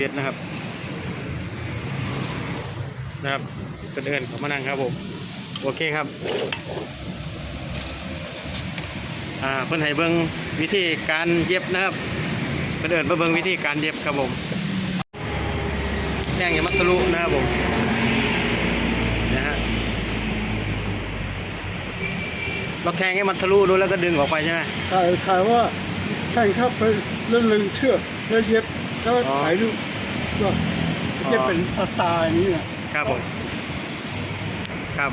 เด็ดนะครับ นะครับเดินเขามานั่งครับผม โอเคครับ อ่าเพิ่นให้เบิ่งวิธีการเย็บนะครับเพิ่นเดินมาเบิ่งวิธีการเย็บครับผมแจ้งอย่ามัดทะลุนะครับผมนะฮะเราแทงให้มันทะลุดูแล้วก็ดึงออกไปใช่ไหมถ่ายถ่ายว่าแข่งเข้าไปแล้วลึงเชือกแล้วเย็บแล้วอ๋อถ่ายรูป ก็จะเป็นสไตล์นี้นะครับผมครับ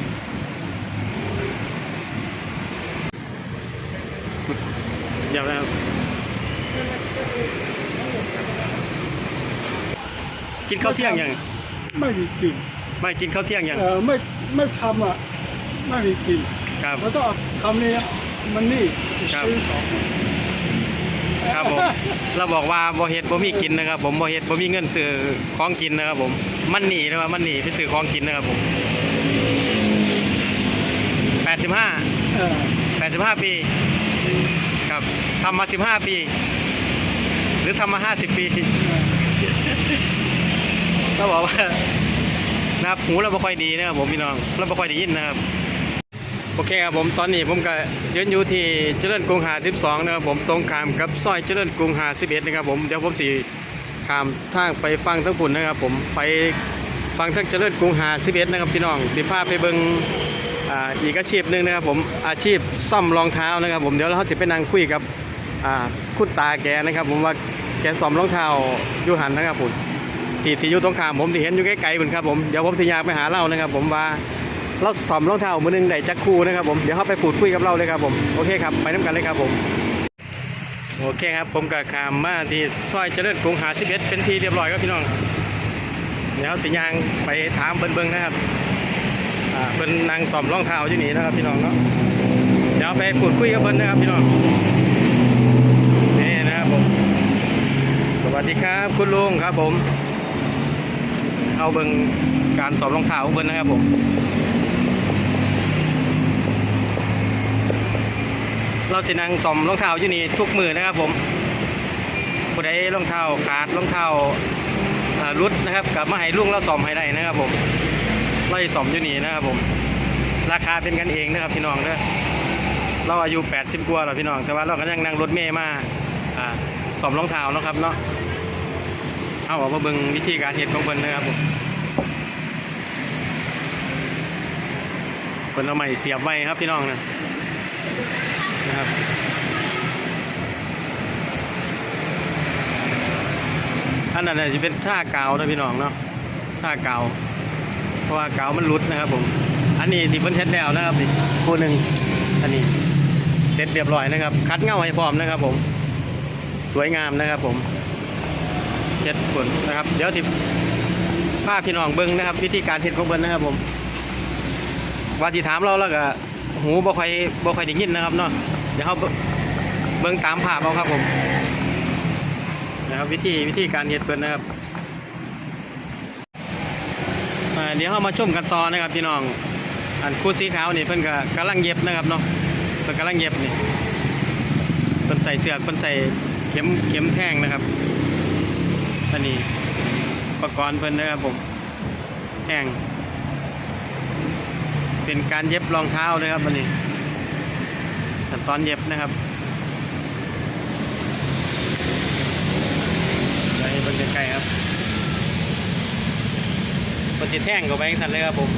เดี๋ยวนะครับกินข้าวเที่ยงยังไม่มีกิน ไม่กินข้าวเที่ยงยังเออไม่ไม่ทำอะไม่มีกินครับแล้วก็คำนี้มันนี่ครับซื้อของ ครับผมเราบอกว่าบ่เฮ็ดบ่มีกินนะครับ ผมบ่เฮ็ดบ่มีเงินซื้อของกินนะครับ ผมมันหนีนะครับมันหนีไปซื้อของกินนะครับผม85เออ85ปีครับทำมา15ปี หรือทำมา50ปีก็บอกว่านะครับหูเราไม่ค่อยดีนะครับผมพี่น้องเราไม่ค่อยได้ยินนะครับ โอเคครับผมตอนนี้ผมก็ยืนอยู่ที่เจริญกรุงหา 12 นะครับผมตรงข้ามกับซอยเจริญกรุงหา 11 นะครับผมเดี๋ยวผมสิข้ามทางไปฟังทั้งปุ่นนะครับผมไปฟังทั้งเจริญกรุงหา 11 นะครับพี่น้องสิพาไปเบิงอ,อีกอาชีพหนึ่งนะครับผมอาชีพซ่อมรองเท้านะครับผมเดี๋ยวเราจะไปนั่งคุยกับคุณตาแกนะครับ ผมว่าแกซ่อมรองเท้าอยู่หันนะครับผมที่ที่อยู่ตรงข้ามผมที่เห็นอยู่ใกล้ๆผมครับผมเดี๋ยวผมสิอยากไปหาเรานะครับ ผมว่า เราสอมรองเท้ามือหนึงได้จักคู่นะครับผม เดี๋ยวเขาไปพูดคุยกับเราเลยครับผม โอเคครับ ไปน้ำกันเลยครับผม โอเคครับ ผมกับขามมาที่ซอยเจริญกรุงหาสิบเอ็ดเป็นทีเรียบร้อยครับพี่น้อง เดี๋ยวสิยางไปถามเบิ้งๆนะครับเป็นนางสอมรองเท้าอยู่นี่นะครับพี่น้องเนาะ เดี๋ยวไปพูดคุยกับเบิ้งนะครับพี่น้อง นี่นะครับผม สวัสดีครับ คุณลุงครับผม เอาเบิ้งการสอบรองเท้าของเบิ้งนะครับผม เราจะนั่งสอมรองเท้าอยู่นี่ทุกมือนะครับ ผมผู้ใดรองเท้าขาดรองเท้ารุดนะครับกลับมาให้ลุงเราสอมให้ได้นะครับ ผมเราสอมอยู่นี่นะครับ ผม ราคาเป็นกันเองนะครับพี่น้องเด้อเราอายุ80กว่าแล้วพี่น้องแต่ว่าเราก็ยังนั่งรถเมย์มาอ่าสอมรองเท้าเนาะครับเนาะเอาออกมาเบิ่งวิธีการเฮ็ดของเพิ่นนะครับผมเพิ่นเอาไม้เสียบไว้ครับพี่น้องนะ นะครับอันนั้นจะเป็นท่าเกาวนะพี่น้องเนาะท่าเกาเพราะว่าเกามันหลุดนะครับ ผม อันนี้ที่เพิ่นเฮ็ดแล้วนะครับนี่คู่หนึ่งอันนี้เสร็จเรียบร้อยนะครับ คัดเงาให้พร้อมนะครับ ผม สวยงามนะครับ ผมเฮ็ดผลนะครับ เดี๋ยวทิภาพพี่น้องเบิ้งนะครับ วิธีการเฮ็ดของเบิ้งนะครับ ผมว่าสิถามเราแล้วก็ หูบ่ค่อยบ่ค่อยได้ยินนะครับเนาะเดี๋ยวเขาเบิ้งตามภาพเอาครับผมนะครับวิธีวิธีการเฮ็ดเพิ่นนะครับเดี๋ยวเรามาชมกันต่อนะครับพี่น้อง อันคู่สีขาวนี่เพิ่นก็กำลังเย็บนะครับเนาะเพิ่นกำลังเย็บนี่เพิ่นใส่เสื้อกเพิ่นใส่เข็มเข็มแท่งนะครับอันนี้อุปกรณ์เพิ่นนะครับผมแห้ง เป็นการเย็บรองเท้านะครับอันนี้ขั้นตอนเย็บนะครับไปเบิ่งใกล้ๆครับก็จะแท่งเข้าไปอย่างสั้นเลยครับผม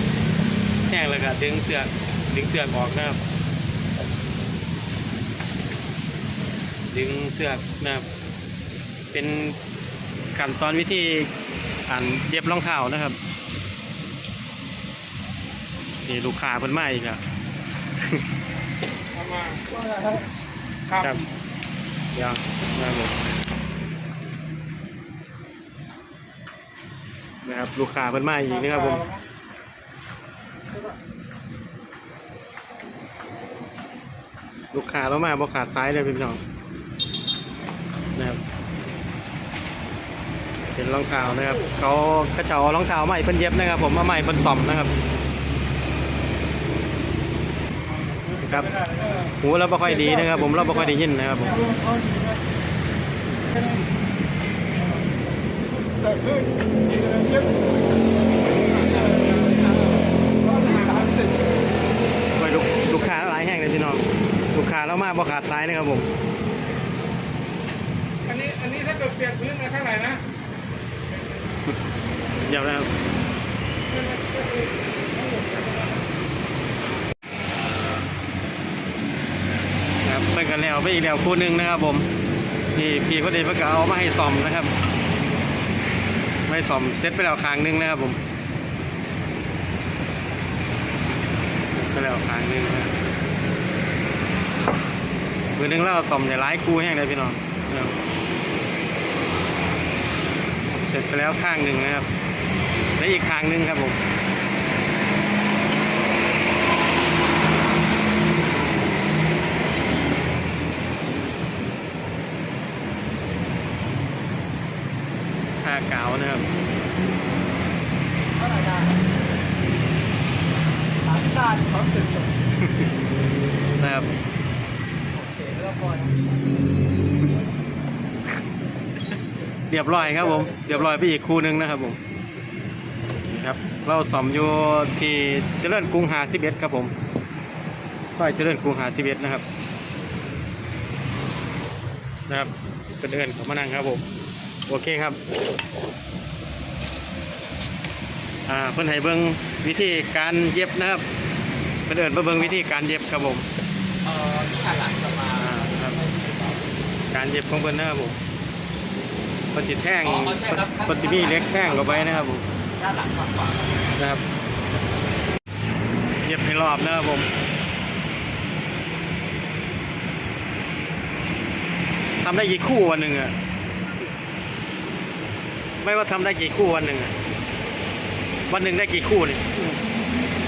แท่งแล้วก็ดึงเสือกดึงเสือกออกนะครับ ดึงเสือกนะครับ เป็นขั้นตอนวิธีอ่านเย็บรองเท้านะครับ นี่ลูกค้าเพิ่นมาอีกแล้วเอามาว่าอะไรครับครับครับเดี๋ยวนะครับผมนะครับ ลูกค้าเพิ่นมาอีกนะครับผมลูกค้าเรามาบ่ขาดซ้ายเลยพี่น้องนะครับเป็นรองเท้านะครับเขาเขาจะเอารองเท้าใหม่เพิ่นเย็บนะครับ ผมมาใหม่เพิ่นซ่อมนะครับ ครับหูเราไม่ค่อยดีนะครับ ผมเราไม่ค่อยได้ยินนะครับผมแต่เพิ่งเย็บร้อยสามสิบไว้ลูกลูกค้าหลายแห่งเลยพี่น้องลูกค้าเรามาบ่ขาดสายนะครับผมอันนี้อันนี้ถ้าเกิดเปลี่ยนพื้นมาเท่าไหร่นะเดี๋ยวนะครับครับเพิ่น กันแล้วไปอีกแล้วคู่หนึ่งนะครับผมนี่พี่เขาเดชเพิ่นก็เอามาให้ซ่อมนะครับไม่ซ่อมเซ็ตไปแล้วครั้งหนึงนะครับผมไปแล้วครั้งหนึงนะคือหนึงแล้วซ่อมในหลายคู่แห้งเลยพี่น้องเสร็จไปแล้วข้างหนึ่งนะครับและอีกข้างหนึ่งครับผมากาวนะครับเท่าไหร่ได้สามด้านสามสิบโอนะครับเคแล้วพอเรียบร้อยครับผมเรียบร้อยไปอีกคู่หนึ่งนะครับผมครับเราสอมอยู่ที่เจริญกรุงหาสิบเอ็ดครับผมซอยเจริญกรุงหาสิบเอ็ดนะครับนะครับเป็นเดินของมานั่งครับผม โอเคครับ อ่าเพิ่อนให้เบิ่งวิธีการเย็บนะครับเพิ่อนเดินมาเบิ่งวิธีการเย็บครับผมเอ่อที่หันหลังจะมาครับการเย็บของเพิ่นนะครับผมเพิ่นสิแท่งเพิ่นสิมีเล็กแท่งเข้าไปนะครับผมด้านหลังขวานะครับเย็บให้รอบนะครับผมทำได้กี่คู่วันหนึ่งอะ ม่ว่าทำได้กี่คู่วันหนึ่งอะวันหนึ่งได้กี่คู่นี่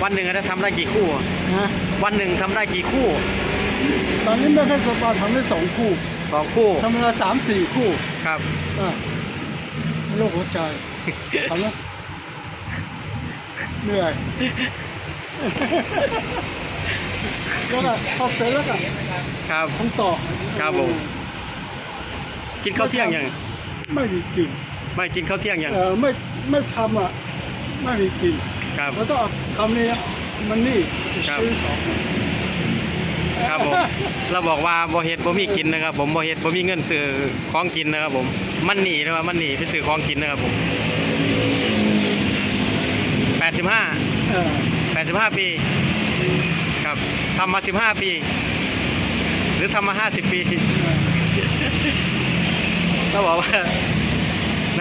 วันหนึ่งอะได้ทำได้กี่คู่อะฮะวันหนึ่งทำได้กี่คู่ ตอนนี้ไม่ค่อยสบายทำได้สองคู่สองคู่ทำเวลาสามสี่คู่ ครับอ่าโรคหัวใจทำแล้วเหนื่อยแล้วก็พอเสร็จแล้วก็ครับทำต่อ ครับผม กินข้าวเที่ยงยัง ไม่มีกิน ไม่กินข้าวเที่ยงยังเออไม่ไม่ทำอะไม่มีกินครับแล้วต้องเอาคำนี้มันนี่ครับ ซื้อของครับผมเราบอกว่าบ่เฮ็ดบ่มีกินนะครับ ผมบ่เฮ็ดบ่มีเงินซื้อของกินนะครับผม มันหนีนะครับมันหนีไปซื้อของกินนะครับผม85เออ85ปีครับทำมา15ปี หรือทำมา50ปี เราบอกว่า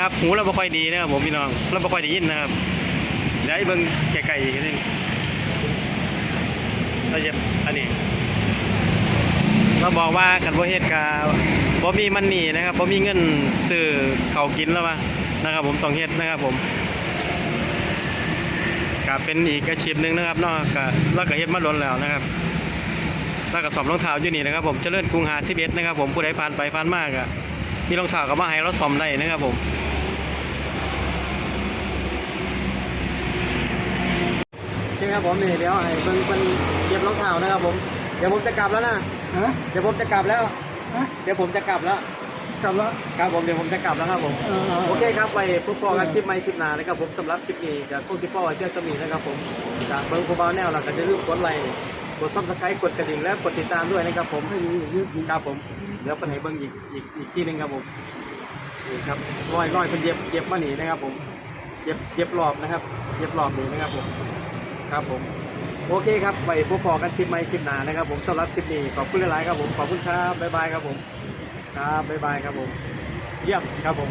นะครับหูเราไม่ค่อยดีนะครับผมพี่น้องเราไม่ค่อยได้ยินนะครับเดี๋ยวเบิ่งไกลๆอีกนิดนึงเราจะอันนี้เราบอกว่ากันบ่เฮ็ดกับบ่มีมันนี่นะครับบ่มีเงินซื้อเขากินแล้วมานะครับ ผมต้องเฮ็ดนะครับ ผมก็เป็นอีกอาชีพหนึ่งนะครับเนาะก็เราก็เฮ็ดมาล้นแล้วนะครับแล้วก็สอมรองเท้าอยู่นี่นะครับ ผมเจริญกรุงหา11นะครับ ผมผู้ใดผ่านไปผ่านมาก็มีรองเท้าก็มาให้เราซ่อมได้นะครับผม จริงครับผมนี่เดี๋ยวให้เบิ่งเพิ่นเก็บรองเท้านะครับผมเดี๋ยวผมจะกลับแล้วนะฮะเดี๋ยวผมจะกลับแล้วฮะเดี๋ยวผมจะกลับแล้วกลับแล้วครับผมเดี๋ยวผมจะกลับแล้วครับผมเออเออโอเคครับไปพบกันคลิปใหม่คลิปหน้านะครับผมสำหรับคลิปนี้จากพวกซิปเปอร์ไอเทียสมีนะครับผมจากเบิ้งโคบาแนวเราก็จะลืมกดไลค์กดซับสไครต์กดกระดิ่งและกดติดตามด้วยนะครับผมไม่มียืดดีครับผมเดี๋ยวไปไหนเบิ้งอีกอีกอีกที่หนึงครับผมนี่ครับร้อยร้อยเป็นเย็บเย็บมาหนีนะครับผมเย็บเย็บรอบนะครับเย็บรอบนี้นะครับผม ครับผม โอเคครับไปพบกันคลิปใหม่คลิปหน้านะครับ ผมสำหรับคลิปนี้ขอบคุณหลายๆครับผมขอบคุณครับบ๊ายบายครับผมครับบ๊ายบายครับผม เยี่ยมครับผม